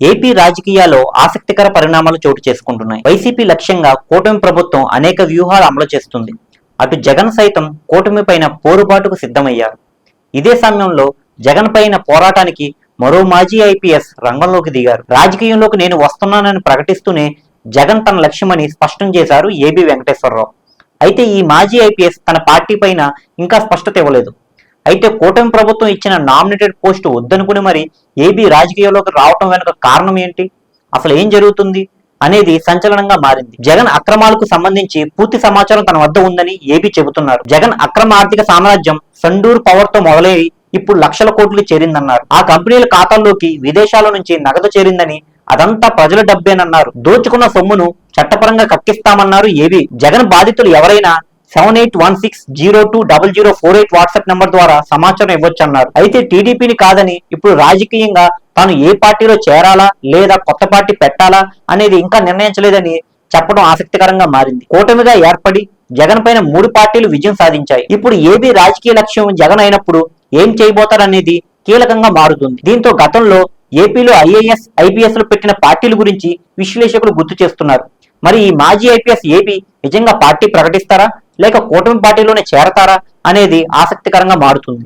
AP రాజకీయాల్లో ఆసక్తికర పరిణామాలు చోటు చేసుకుంటున్నాయి. వైసీపీ లక్ష్యంగా కూటమి ప్రభుత్వం అనేక వ్యూహాలు అమలు చేస్తుంది. అటు జగన్ సైతం కూటమి పైన పోరుబాటుకు సిద్ధమయ్యారు. ఇదే సమయంలో జగన్ పైన పోరాటానికి మరో మాజీ ఐపీఎస్ రంగంలోకి దిగారు. రాజకీయంలోకి నేను వస్తున్నానని ప్రకటిస్తూనే జగన్ తన లక్ష్యమని స్పష్టం చేశారు ఏబి వెంకటేశ్వరరావు. అయితే ఈ మాజీ ఐపీఎస్ తన పార్టీ పైన ఇంకా స్పష్టత ఇవ్వలేదు. అయితే కూటమి ప్రభుత్వం ఇచ్చిన నామినేటెడ్ పోస్టు వద్దనుకుని మరి ఏబీ రాజకీయాల్లోకి రావటం వెనుక కారణం ఏంటి? అసలు ఏం జరుగుతుంది? అనేది సంచలనంగా మారింది. జగన్ అక్రమాలకు సంబంధించి పూర్తి సమాచారం తన వద్ద ఉందని ఏబీ చెబుతున్నారు. జగన్ అక్రమ ఆర్థిక సామ్రాజ్యం సండూర్ పవర్తో మొదలై ఇప్పుడు లక్షల కోట్లు చేరిందన్నారు. ఆ కంపెనీల ఖాతాల్లోకి విదేశాల నుంచి నగదు చేరిందని అదంతా ప్రజల డబ్బేనన్నారు. దోచుకున్న సొమ్మును చట్టపరంగా కక్కిస్తామన్నారు ఏబీ. జగన్ బాధితులు ఎవరైనా seven eight one six zero two double zero four eight WhatsApp number ద్వారా సమాచారం ఇవ్వొచ్చన్నారు. అయితే టీడీపీని కాదని ఇప్పుడు రాజకీయంగా తాను ఏ పార్టీలో చేరాలా లేదా కొత్త పార్టీ పెట్టాలా అనేది ఇంకా నిర్ణయించలేదని చెప్పడం ఆసక్తికరంగా మారింది. కూటమిగా ఏర్పడి జగన్ పైన మూడు పార్టీలు విజయం సాధించాయి. ఇప్పుడు ఏబీ రాజకీయ లక్ష్యం జగన్ అయినప్పుడు ఏం చేయబోతారనేది కీలకంగా మారుతుంది. దీంతో గతంలో ఏపీలో ఐఏఎస్ ఐపీఎస్లు పెట్టిన పార్టీల గురించి విశ్లేషకులు గుర్తు చేస్తున్నారు. మరి ఈ మాజీ ఐపీఎస్ ఏపీ నిజంగా పార్టీ ప్రకటిస్తారా? లేక కూటమి పార్టీలోనే చేరతారా అనేది ఆసక్తికరంగా మారుతుంది.